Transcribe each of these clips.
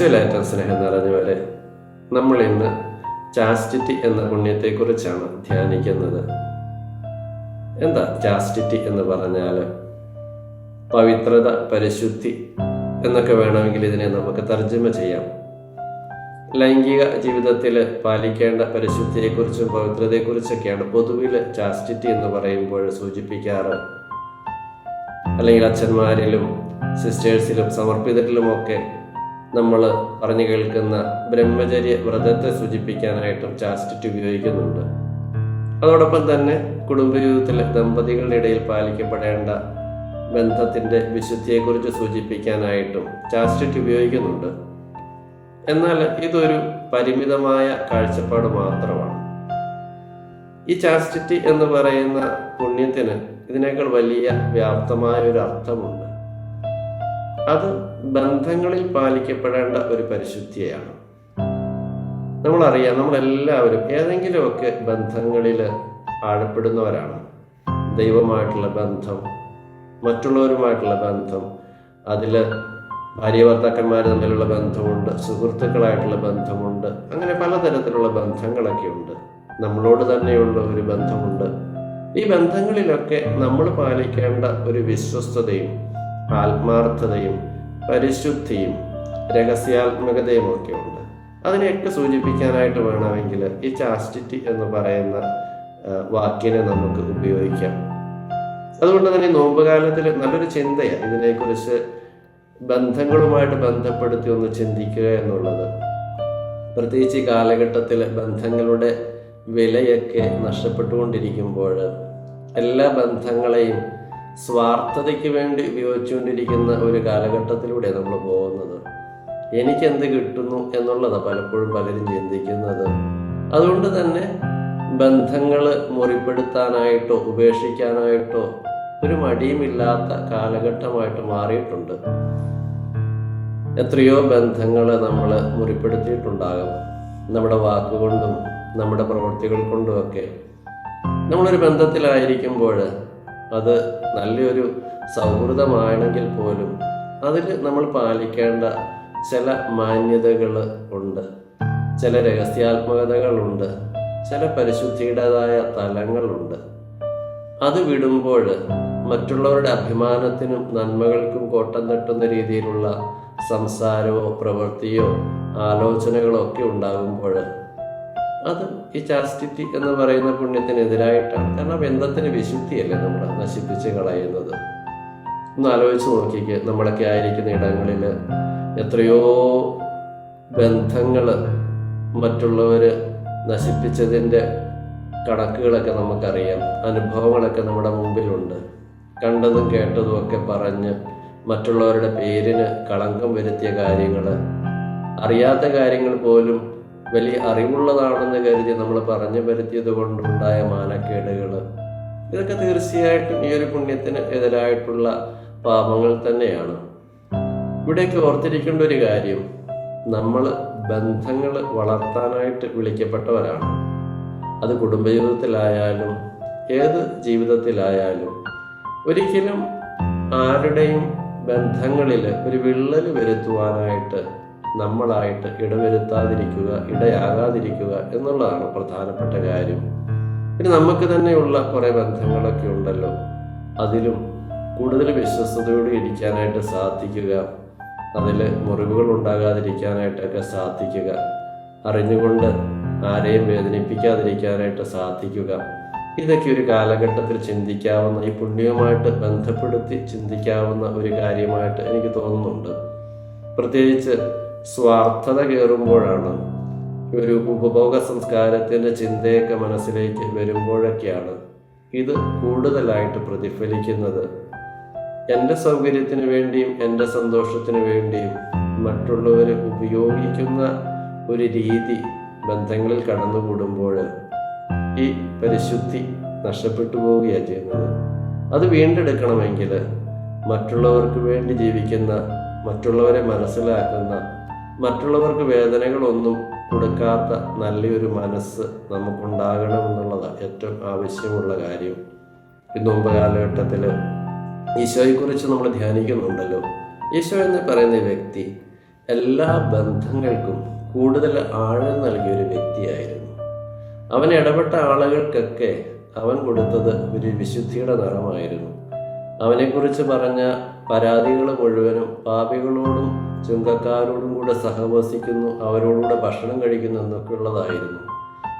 ഈശോയിലേറ്റം സ്നേഹം നിറഞ്ഞവരെ നമ്മൾ ഇന്ന് ചാസ്റ്റിറ്റി എന്ന പുണ്യത്തെക്കുറിച്ചാണ് ധ്യാനിക്കുന്നത്. എന്താ ചാസ്റ്റിറ്റി എന്ന് പറഞ്ഞാൽ? പവിത്രത പരിശുദ്ധി എന്നൊക്കെ വേണമെങ്കിൽ ഇതിനെ നമുക്ക് തർജമ ചെയ്യാം. ലൈംഗിക ജീവിതത്തിൽ പാലിക്കേണ്ട പരിശുദ്ധിയെക്കുറിച്ചും പവിത്രതയെക്കുറിച്ചൊക്കെയാണ് പൊതുവിൽ ചാസ്റ്റിറ്റി എന്ന് പറയുമ്പോൾ സൂചിപ്പിക്കാറ്. അല്ലെങ്കിൽ അച്ഛന്മാരിലും സിസ്റ്റേഴ്സിലും സമർപ്പിതരിലുമൊക്കെ നമ്മൾ പറഞ്ഞു കേൾക്കുന്ന ബ്രഹ്മചര്യ വ്രതത്തെ സൂചിപ്പിക്കാനായിട്ടും ചാസ്റ്റിറ്റി ഉപയോഗിക്കുന്നുണ്ട്. അതോടൊപ്പം തന്നെ കുടുംബജീവിതത്തിലെ ദമ്പതികളുടെ ഇടയിൽ പാലിക്കപ്പെടേണ്ട ബന്ധത്തിന്റെ വിശുദ്ധിയെക്കുറിച്ച് സൂചിപ്പിക്കാനായിട്ടും ചാസ്റ്റിറ്റി ഉപയോഗിക്കുന്നുണ്ട്. എന്നാൽ ഇതൊരു പരിമിതമായ കാഴ്ചപ്പാട് മാത്രമാണ്. ഈ ചാസ്റ്റിറ്റി എന്ന് പറയുന്ന പുണ്യത്തിന് ഇതിനേക്കാൾ വലിയ വ്യാപ്തമായ ഒരു അർത്ഥമുണ്ട് അത് ബന്ധങ്ങളിൽ പാലിക്കപ്പെടേണ്ട ഒരു പരിശുദ്ധിയാണ് നമ്മളറിയാം നമ്മളെല്ലാവരും ഏതെങ്കിലുമൊക്കെ ബന്ധങ്ങളിൽ ആഴപ്പെടുന്നവരാണ്. ദൈവമായിട്ടുള്ള ബന്ധം മറ്റുള്ളവരുമായിട്ടുള്ള ബന്ധം അതിൽ ഭാര്യ ഭർത്താക്കന്മാർ തമ്മിലുള്ള ബന്ധമുണ്ട് സുഹൃത്തുക്കളായിട്ടുള്ള ബന്ധമുണ്ട് അങ്ങനെ പലതരത്തിലുള്ള ബന്ധങ്ങളൊക്കെ ഉണ്ട് നമ്മളോട് തന്നെയുള്ള ഒരു ബന്ധമുണ്ട്. ഈ ബന്ധങ്ങളിലൊക്കെ നമ്മൾ പാലിക്കേണ്ട ഒരു വിശ്വസ്തതയും ആത്മാർത്ഥതയും പരിശുദ്ധിയും രഹസ്യാത്മകതയും ഒക്കെ ഉണ്ട്. അതിനെയൊക്കെ സൂചിപ്പിക്കാനായിട്ട് വേണമെങ്കിൽ ഈ ചാസ്റ്റിറ്റി എന്ന് പറയുന്ന വാക്കിനെ നമുക്ക് ഉപയോഗിക്കാം. അതുകൊണ്ട് തന്നെ നോമ്പുകാലത്തിൽ നല്ലൊരു ചിന്തയാണ് ഇതിനെക്കുറിച്ച് ബന്ധങ്ങളുമായിട്ട് ബന്ധപ്പെടുത്തി ഒന്ന് ചിന്തിക്കുക എന്നുള്ളത്. പ്രത്യേകിച്ച് ഈ കാലഘട്ടത്തിൽ ബന്ധങ്ങളുടെ വിലയൊക്കെ നഷ്ടപ്പെട്ടുകൊണ്ടിരിക്കുമ്പോൾ എല്ലാ ബന്ധങ്ങളെയും സ്വാർത്ഥതയ്ക്ക് വേണ്ടി ഉപയോഗിച്ചുകൊണ്ടിരിക്കുന്ന ഒരു കാലഘട്ടത്തിലൂടെ നമ്മൾ പോകുന്നത്. എനിക്കെന്ത് കിട്ടുന്നു എന്നുള്ളതാണ് പലപ്പോഴും പലരും ചിന്തിക്കുന്നത്. അതുകൊണ്ട് തന്നെ ബന്ധങ്ങൾ മുറിപ്പെടുത്താനായിട്ടോ ഉപേക്ഷിക്കാനായിട്ടോ ഒരു മടിയുമില്ലാത്ത കാലഘട്ടമായിട്ട് മാറിയിട്ടുണ്ട്. എത്രയോ ബന്ധങ്ങൾ നമ്മൾ മുറിപ്പെടുത്തിയിട്ടുണ്ടാകും. നമ്മുടെ വാക്കുകൊണ്ടും നമ്മുടെ പ്രവൃത്തികൾ കൊണ്ടുമൊക്കെ നമ്മളൊരു ബന്ധത്തിലായിരിക്കുമ്പോൾ അത് നല്ലൊരു സൗഹൃദമാണെങ്കിൽ പോലും അതിൽ നമ്മൾ പാലിക്കേണ്ട ചില മാന്യതകൾ ഉണ്ട്. ചില രഹസ്യാത്മകതകളുണ്ട്. ചില പരിശുദ്ധിയുടേതായ തലങ്ങളുണ്ട്. അത് വിടുമ്പോൾ മറ്റുള്ളവരുടെ അഭിമാനത്തിനും നന്മകൾക്കും കോട്ടം തട്ടുന്ന രീതിയിലുള്ള സംസാരമോ പ്രവൃത്തിയോ ആലോചനകളോ ഒക്കെ ഉണ്ടാകുമ്പോൾ അത് ഈ ചാസ്റ്റിറ്റി എന്ന് പറയുന്ന പുണ്യത്തിനെതിരായിട്ടാണ്. കാരണം ബന്ധത്തിന് വിശുദ്ധിയല്ലേ നമ്മൾ നശിപ്പിച്ച് കളയുന്നത്? ഒന്ന് ആലോചിച്ച് നോക്കിക്ക് നമ്മളൊക്കെ ആയിരിക്കുന്ന ഇടങ്ങളിൽ എത്രയോ ബന്ധങ്ങൾ മറ്റുള്ളവർ നശിപ്പിച്ചതിന്റെ കണക്കുകളൊക്കെ നമുക്കറിയാം. അനുഭവങ്ങളൊക്കെ നമ്മുടെ മുമ്പിലുണ്ട്. കണ്ടതും കേട്ടതും ഒക്കെ പറഞ്ഞ് മറ്റുള്ളവരുടെ പേരിന് കളങ്കം വരുത്തിയ കാര്യങ്ങൾ അറിയാത്ത കാര്യങ്ങൾ പോലും വലിയ അറിവുള്ളതാണെന്ന് കരുതി നമ്മൾ പറഞ്ഞു വരുത്തിയത് കൊണ്ടുണ്ടായ മാനക്കേടുകൾ ഇതൊക്കെ തീർച്ചയായിട്ടും ഈ ഒരു പുണ്യത്തിന് എതിരായിട്ടുള്ള പാപങ്ങൾ തന്നെയാണ്. ഇവിടേക്ക് ഓർത്തിരിക്കേണ്ട ഒരു കാര്യം നമ്മൾ ബന്ധങ്ങൾ വളർത്താനായിട്ട് വിളിക്കപ്പെട്ടവരാണ്. അത് കുടുംബജീവിതത്തിലായാലും ഏത് ജീവിതത്തിലായാലും ഒരിക്കലും ആരുടെയും ബന്ധങ്ങളിൽ ഒരു വിള്ളൽ വരുത്തുവാനായിട്ട് നമ്മളായിട്ട് ഇടവരുത്താതിരിക്കുക ഇടയാകാതിരിക്കുക എന്നുള്ളതാണ് പ്രധാനപ്പെട്ട കാര്യം. പിന്നെ നമുക്ക് തന്നെയുള്ള കുറേ ബന്ധങ്ങളൊക്കെ ഉണ്ടല്ലോ. അതിലും കൂടുതൽ വിശ്വസ്തയോടെ ഇരിക്കാനായിട്ട് സാധിക്കുക അതിൽ മുറിവുകൾ ഉണ്ടാകാതിരിക്കാനായിട്ടൊക്കെ സാധിക്കുക അറിഞ്ഞുകൊണ്ട് ആരെയും വേദനിപ്പിക്കാതിരിക്കാനായിട്ട് സാധിക്കുക. ഇതൊക്കെ ഒരു കാലഘട്ടത്തിൽ ചിന്തിക്കാവുന്ന ഈ പുണ്യവുമായിട്ട് ബന്ധപ്പെടുത്തി ചിന്തിക്കാവുന്ന ഒരു കാര്യമായിട്ട് എനിക്ക് തോന്നുന്നുണ്ട്. പ്രത്യേകിച്ച് സ്വാർത്ഥത കയറുമ്പോഴാണ് ഒരു ഉപഭോഗ സംസ്കാരത്തിന്റെ ചിന്തയൊക്കെ മനസ്സിലേക്ക് വരുമ്പോഴൊക്കെയാണ് ഇത് കൂടുതലായിട്ട് പ്രതിഫലിക്കുന്നത്. എന്റെ സൗകര്യത്തിന് വേണ്ടിയും എന്റെ സന്തോഷത്തിന് വേണ്ടിയും മറ്റുള്ളവർ ഉപയോഗിക്കുന്ന ഒരു രീതി ബന്ധങ്ങളിൽ കടന്നുകൂടുമ്പോൾ ഈ പരിശുദ്ധി നഷ്ടപ്പെട്ടു പോവുകയാണ് ചെയ്യുന്നത്. അത് വീണ്ടെടുക്കണമെങ്കിൽ മറ്റുള്ളവർക്ക് വേണ്ടി ജീവിക്കുന്ന മറ്റുള്ളവരെ മനസ്സിലാക്കുന്ന മറ്റുള്ളവർക്ക് വേദനകളൊന്നും കൊടുക്കാത്ത നല്ലൊരു മനസ്സ് നമുക്കുണ്ടാകണം എന്നുള്ളതാണ് ഏറ്റവും ആവശ്യമുള്ള കാര്യം. ഈ നോമ്പ് കാലഘട്ടത്തിൽ ഈശോയെക്കുറിച്ച് നമ്മൾ ധ്യാനിക്കുന്നുണ്ടല്ലോ. ഈശോ എന്ന് പറയുന്ന വ്യക്തി എല്ലാ ബന്ധങ്ങൾക്കും കൂടുതൽ ആഴം നൽകിയ ഒരു വ്യക്തിയായിരുന്നു. അവൻ ഇടപെട്ട ആളുകൾക്കൊക്കെ അവൻ കൊടുത്തത് ഒരു വിശുദ്ധിയുടെ നിറമായിരുന്നു. അവനെക്കുറിച്ച് പറഞ്ഞ പരാതികൾ മുഴുവനും പാപികളോടും ചുങ്കക്കാരോടും കൂടെ സഹവസിക്കുന്നു അവരോടുകൂടെ ഭക്ഷണം കഴിക്കുന്നു എന്നൊക്കെ ഉള്ളതായിരുന്നു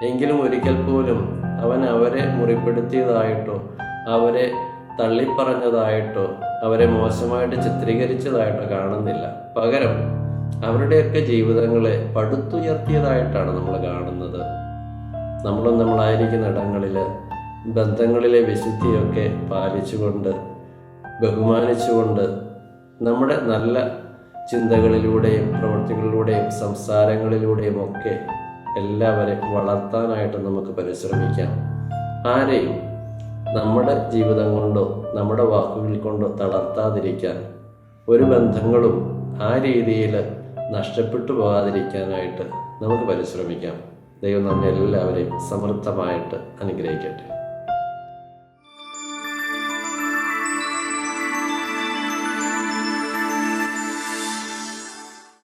എങ്കിലും ഒരിക്കൽ പോലും അവൻ അവരെ മുറിപ്പെടുത്തിയതായിട്ടോ അവരെ തള്ളിപ്പറഞ്ഞതായിട്ടോ അവരെ മോശമായിട്ട് ചിത്രീകരിച്ചതായിട്ടോ കാണുന്നില്ല. പകരം അവരുടെയൊക്കെ ജീവിതങ്ങളെ പടുത്തുയർത്തിയതായിട്ടാണ് നമ്മൾ കാണുന്നത്. നമ്മളും നമ്മളായിരിക്കുന്ന ഇടങ്ങളിൽ ബന്ധങ്ങളിലെ വിശുദ്ധിയൊക്കെ പാലിച്ചുകൊണ്ട് ബഹുമാനിച്ചുകൊണ്ട് നമ്മുടെ നല്ല ചിന്തകളിലൂടെയും പ്രവൃത്തികളിലൂടെയും സംസാരങ്ങളിലൂടെയും ഒക്കെ എല്ലാവരെയും വളർത്താനായിട്ട് നമുക്ക് പരിശ്രമിക്കാം. ആരെയും നമ്മുടെ ജീവിതം കൊണ്ടോ നമ്മുടെ വാക്കുകൾ കൊണ്ടോ തളർത്താതിരിക്കാൻ ഒരു ബന്ധങ്ങളും ആ രീതിയിൽ നഷ്ടപ്പെട്ടു പോകാതിരിക്കാനായിട്ട് നമുക്ക് പരിശ്രമിക്കാം. ദൈവം നമ്മെ എല്ലാവരെയും സമൃദ്ധമായിട്ട് അനുഗ്രഹിക്കട്ടെ.